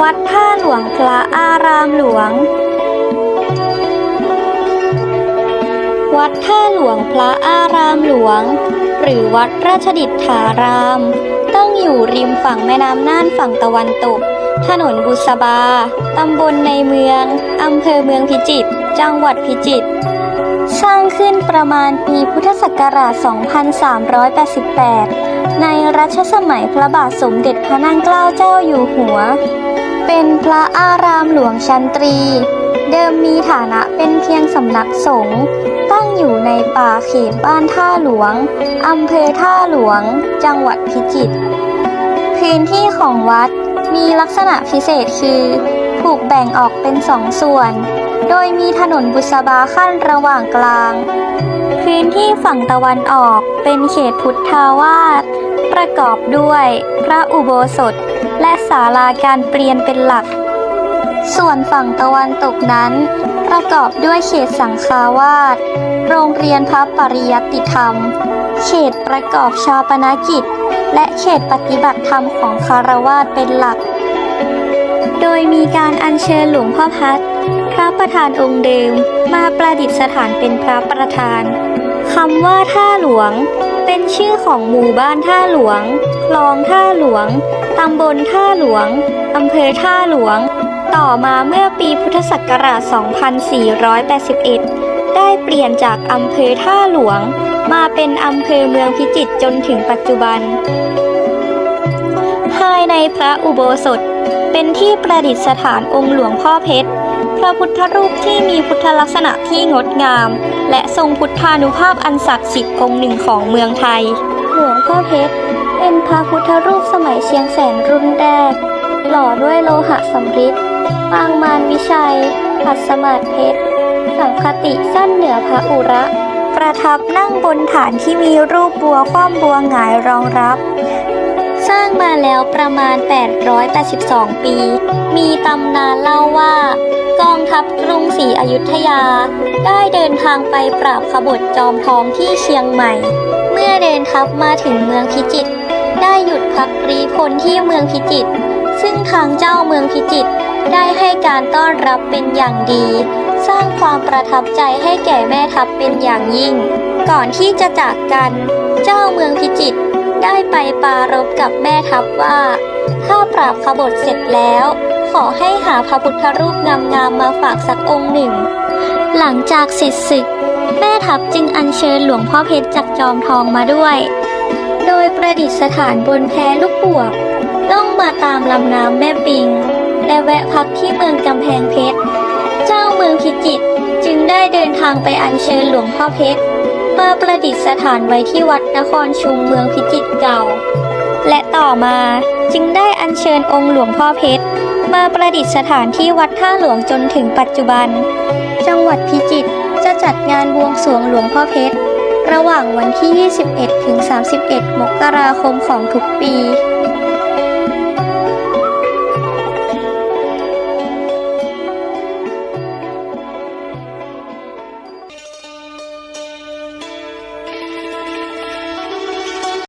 วัดท่าหลวงพระอารามหลวง วัดท่าหลวงพระอารามหลวง หรือวัดราชดิษฐาราม ตั้งอยู่ริมฝั่งแม่น้ำน่านฝั่งตะวันตก ถนนบุษบา ตำบลในเมือง อำเภอเมืองพิจิตร จังหวัดพิจิตร สร้างขึ้นประมาณปีพุทธศักราช 2388ในรัชสมัยพระบาทสมเด็จพระนางเกล้าเจ้าอยู่หัว เป็นพระอารามหลวงชันตรี เดิมมีฐานะเป็นเพียงสำนักสงฆ์ตั้งอยู่ในป่าเขตบ้านท่าหลวงอำเภอท่าหลวง จังหวัดพิจิตรพื้นที่ของวัดมีลักษณะพิเศษคือ ถูกแบ่งออกเป็นสองส่วน โดยมีถนนบุษบาขั้นระหว่างกลาง พื้นที่ฝั่งตะวันออกเป็นเขตพุทธาวาสประกอบด้วย พระอุโบสถ ศาลาการเปลี่ยนเป็นหลัก ส่วนฝั่งตะวันตกนั้น ประกอบด้วยเขตสังฆาวาสโรงเรียนพระปริยัติธรรม เขตประกอบชาปนกิจ และเขตปฏิบัติธรรมของคารวาสเป็นหลัก โดยมีการอัญเชิญหลวงพ่อพัดพระประธานองค์เดิมมาประดิษฐานเป็นพระประธานคำว่าท่าหลวง เป็นชื่อของหมู่บ้านท่าหลวง คลองท่าหลวง ตำบลท่าหลวง อำเภอท่าหลวง ต่อมาเมื่อปีพุทธศักราช 2481 ได้เปลี่ยนจากอำเภอท่าหลวง มาเป็นอำเภอเมืองพิจิตรจนถึงปัจจุบัน ภายในพระอุโบสถ เป็นที่ประดิษฐานองค์หลวงพ่อเพชร พระพุทธรูปที่มีพุทธลักษณะที่งดงาม และทรงพุทธานุภาพอันศักดิ์สิทธิ์องค์หนึ่งของเมืองไทย หลวงพ่อเพชร เป็นพระพุทธรูปสมัยเชียงแสนรุ่นแรก หล่อด้วยโลหะสำริดปางมารวิชัยหัดสมาธิเพชร สังคติสั้นเหนือพระอุระ ประทับนั่งบนฐานที่มีรูปบัวคว่ำบัวหงายรองรับ สร้างมาแล้วประมาณ 882 ปี มีตำนานเล่าว่ากองทัพกรุงศรีอยุธยา ได้เดินทางไปปราบขบฏจอมทองที่เชียงใหม่ เมื่อเดินทัพมาถึงเมืองพิจิตร ได้หยุดพักรีพลที่เมืองพิจิตรซึ่งทางเจ้าเมืองพิจิตรได้ให้การต้อนรับเป็นอย่างดี สร้างความประทับใจให้แก่แม่ทัพเป็นอย่างยิ่ง ก่อนที่จะจากกัน เจ้าเมืองพิจิตรได้ไปปารบกับแม่ทัพว่า ถ้าปราบขบฏเสร็จแล้ว ขอให้หาพระพุทธรูปงามๆมาฝากสักองค์หนึ่ง หลังจากเสร็จศึก แม่ทัพจึงอัญเชิญหลวงพ่อเพชรจากจอมทองมาด้วย ยประดิษฐานบนแพลูกบวกล่องมาตามลำน้ำแม่ปิง และแวะพักที่เมืองกำแพงเพชร เจ้าเมืองพิจิตรจึงได้เดินทางไปอัญเชิญหลวงพ่อเพชรมาประดิษฐานไว้ที่วัดนครชุมเมืองพิจิตรเก่า และต่อมาจึงได้อัญเชิญองค์หลวงพ่อเพชรมาประดิษฐานที่วัดท่าหลวงจนถึงปัจจุบัน จังหวัดพิจิตรจะจัดงานบวงสรวงหลวงพ่อเพชร ระหว่างวันที่ 21 ถึง 31 มกราคมของทุกปี